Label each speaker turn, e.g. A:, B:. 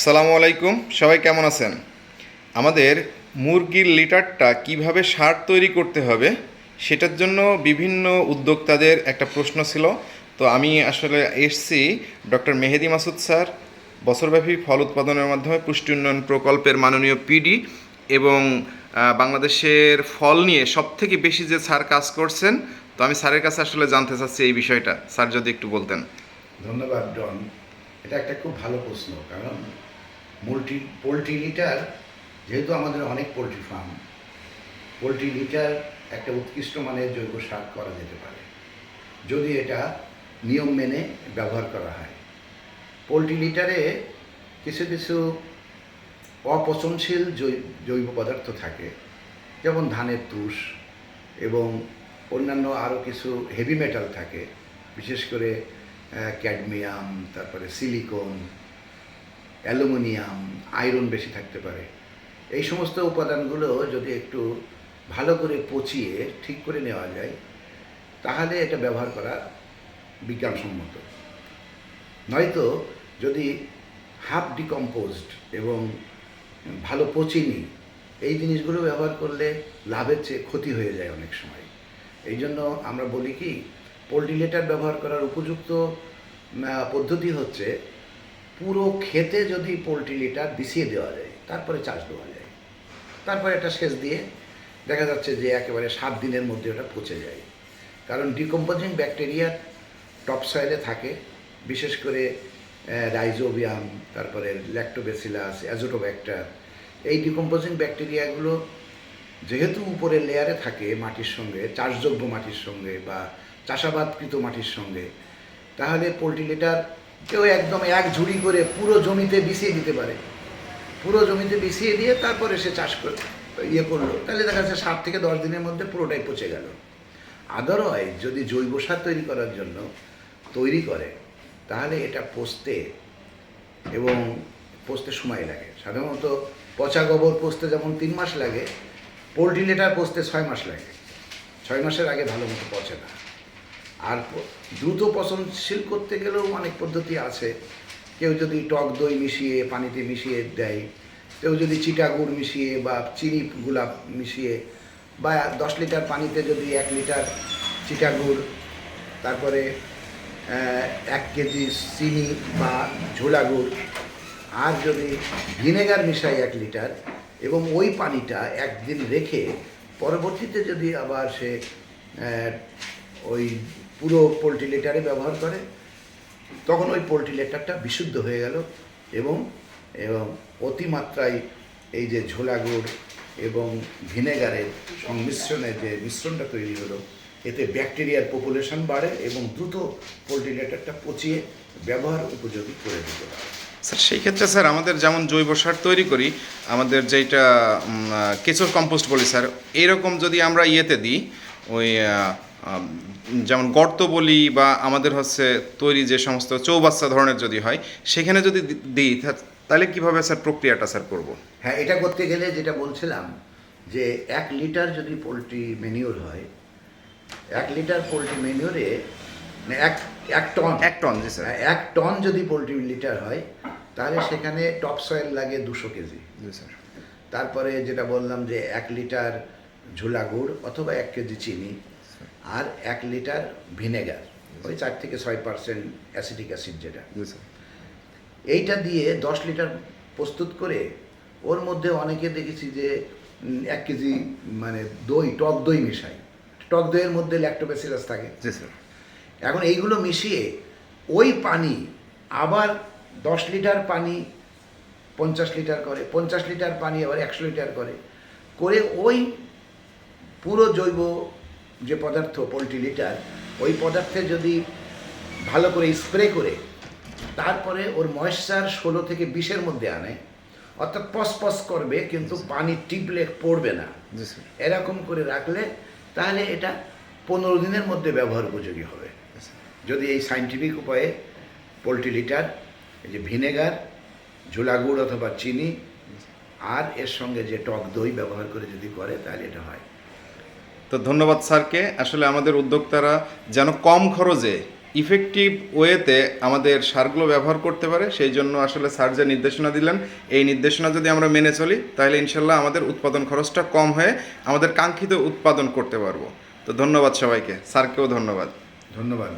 A: আসসালামু আলাইকুম। সবাই কেমন আছেন? আমাদের মুরগির লিটারটা কীভাবে সার তৈরি করতে হবে সেটার জন্য বিভিন্ন উদ্যোক্তাদের একটা প্রশ্ন ছিল। তো আমি আসলে এসছি ডক্টর মেহেদি মাসুদ স্যার, বছরব্যাপী ফল উৎপাদনের মাধ্যমে পুষ্টি উন্নয়ন প্রকল্পের মাননীয় পিডি এবং বাংলাদেশের ফল নিয়ে সবথেকে বেশি যে স্যার কাজ করছেন, তো আমি স্যারের কাছে আসলে জানতে চাচ্ছি এই বিষয়টা। স্যার যদি একটু বলতেন।
B: ধন্যবাদ, ডন। এটা একটা খুব ভালো প্রশ্ন, কারণ মুলটি পোলট্রি লিটার যেহেতু আমাদের অনেক পোলট্রি ফার্ম পোলট্রি লিটার একটা উৎকৃষ্ট মানের জৈব সার করা যেতে পারে। যদি এটা নিয়ম মেনে ব্যবহার করা হয়। পোলট্রি লিটারে কিছু কিছু অপচনশীল জৈব পদার্থ থাকে, যেমন ধানের তুষ এবং অন্যান্য আরও কিছু হেভি মেটাল থাকে, বিশেষ করে ক্যাডমিয়াম তারপরে সিলিকন অ্যালুমিনিয়াম, আয়রন বেশি থাকতে পারে। এই সমস্ত উপাদানগুলো যদি একটু ভালো করে পচিয়ে ঠিক করে নেওয়া যায়, তাহলে এটা ব্যবহার করা বিজ্ঞানসম্মত। নয়তো যদি হাফ ডিকম্পোজড এবং ভালো পচিনি, এই জিনিসগুলো ব্যবহার করলে লাভের চেয়ে ক্ষতি হয়ে যায় অনেক সময়। এই জন্য আমরা বলি কি পোলট্রি লেটার ব্যবহার করার উপযুক্ত পদ্ধতি হচ্ছে পুরো খেতে যদি পোলট্রি লিটার বিছিয়ে দেওয়া যায়, তারপরে চাষ দেওয়া যায়। তারপরে এটা সেচ দিয়ে দেখা যাচ্ছে যে একেবারে সাত দিনের মধ্যে ওটা পচে যায়। কারণ ডিকম্পোজিং ব্যাকটেরিয়া টপ সয়েলে থাকে, বিশেষ করে রাইজোবিয়াম তারপরে ল্যাক্টোবেসিলাস অ্যাজোটোব্যাক্টার এই ডিকম্পোজিং ব্যাকটেরিয়াগুলো যেহেতু উপরের লেয়ারে থাকে মাটির সঙ্গে, চাষযোগ্য মাটির সঙ্গে বা চাষাবাদকৃত মাটির সঙ্গে, তাহলে পোলট্রি লিটার কেউ একদম এক ঝুড়ি করে পুরো জমিতে বিছিয়ে দিতে পারে। পুরো জমিতে বিছিয়ে দিয়ে তারপরে সে চাষ করে ইয়ে করল। তাহলে দেখা যাচ্ছে সাত থেকে দশ দিনের মধ্যে পুরোটাই পচে গেল। আদারওয়াইজ যদি জৈব সার তৈরি করার জন্য তৈরি করে, তাহলে এটা পোস্তে এবং পোস্তে সময় লাগে। সাধারণত পচা গোবর পোস্তে যেমন তিন মাস লাগে, পোলট্রি লেটার পোস্তে ছয় মাস লাগে। ছয় মাসের আগে ভালো মতো পচে না। আর দ্রুত পচনশীল করতে গেলেও অনেক পদ্ধতি আছে। কেউ যদি টক দই মিশিয়ে, পানিতে মিশিয়ে দেয়, কেউ যদি চিটা গুড় মিশিয়ে বা চিনি গোলাপ মিশিয়ে বা দশ লিটার পানিতে যদি এক লিটার চিটা গুড় তারপরে এক কেজি চিনি বা ঝোলা গুড়, আর যদি ভিনেগার মিশাই এক লিটার এবং ওই পানিটা একদিন রেখে পরবর্তীতে যদি আবার সে ওই পুরো পোলট্রি লেটারে ব্যবহার করে। তখন ওই পোলট্রি লেটারটা বিশুদ্ধ হয়ে গেল এবং এবং অতিমাত্রায় এই যে ঝোলা গুড় এবং ভিনেগারের সংমিশ্রণে যে মিশ্রণটা তৈরি হলো, এতে ব্যাকটেরিয়ার পপুলেশন বাড়ে এবং দ্রুত পোলট্রি লেটারটা পচিয়ে ব্যবহার উপযোগী করে দিতে পারে।
A: স্যার, সেই ক্ষেত্রে স্যার, আমাদের যেমন জৈব সার তৈরি করি, আমাদের যেটা কেঁচোর কম্পোস্ট বলি স্যার, এইরকম যদি আমরা ইয়েতে দিই, ওই যেমন গর্ত বলি বা আমাদের হচ্ছে তৈরি যে সমস্ত চৌবাচ্চা ধরনের যদি হয় সেখানে যদি দিই তাহলে কীভাবে স্যার প্রক্রিয়াটা স্যার করব?
B: হ্যাঁ এটা করতে গেলে যেটা বলছিলাম যে এক লিটার যদি পোলট্রি মেনিওর হয় এক লিটার পোলট্রি মেনিওরে মানে এক এক টন।
A: এক টন জি স্যার।
B: হ্যাঁ, এক টন যদি পোলট্রি লিটার হয় তাহলে সেখানে টপ সয়েল লাগে দুশো কেজি।
A: জি স্যার।
B: তারপরে যেটা বললাম যে এক লিটার ঝোলা গুড় অথবা এক কেজি চিনি। আর এক লিটার ভিনেগার ওই চার থেকে ছয় পার্সেন্ট অ্যাসিডিক অ্যাসিড যেটা। এইটা দিয়ে দশ লিটার প্রস্তুত করে ওর মধ্যে অনেকে দেখেছি যে এক কেজি মানে দই টক দই মিশাই টক দইয়ের মধ্যে ল্যাক্টোবেসিলাস থাকে। এখন এইগুলো মিশিয়ে ওই পানি আবার দশ লিটার পানি পঞ্চাশ লিটার করে পঞ্চাশ লিটার পানি আবার একশো লিটার করে করে ওই পুরো জৈব যে পদার্থ পোলট্রি লিটার ওই পদার্থে যদি ভালো করে স্প্রে করে তারপরে ওর ময়েশ্চার ষোলো থেকে বিশের মধ্যে আনে অর্থাৎ পস পস করবে কিন্তু পানি টিপলে পড়বে না। এরকম করে রাখলে তাহলে এটা পনেরো দিনের মধ্যে ব্যবহার উপযোগী হবে। যদি এই সাইন্টিফিক উপায়ে পোলট্রি লিটার এই যে ভিনেগার ঝোলা গুড় অথবা চিনি আর এর সঙ্গে যে টক দই ব্যবহার করে যদি করে তাহলে এটা হয়।
A: তো ধন্যবাদ স্যারকে। আসলে আমাদের উদ্যোক্তারা যেন কম খরচে ইফেক্টিভ ওয়েতে আমাদের সারগুলো ব্যবহার করতে পারে, সেই জন্য আসলে স্যার যে নির্দেশনা দিলেন, এই নির্দেশনা যদি আমরা মেনে চলি, তাহলে ইনশাল্লাহ আমাদের উৎপাদন খরচটা কম হয়ে আমাদের কাঙ্ক্ষিত উৎপাদন করতে পারব। তো ধন্যবাদ সবাইকে। স্যারকেও ধন্যবাদ
B: ধন্যবাদ।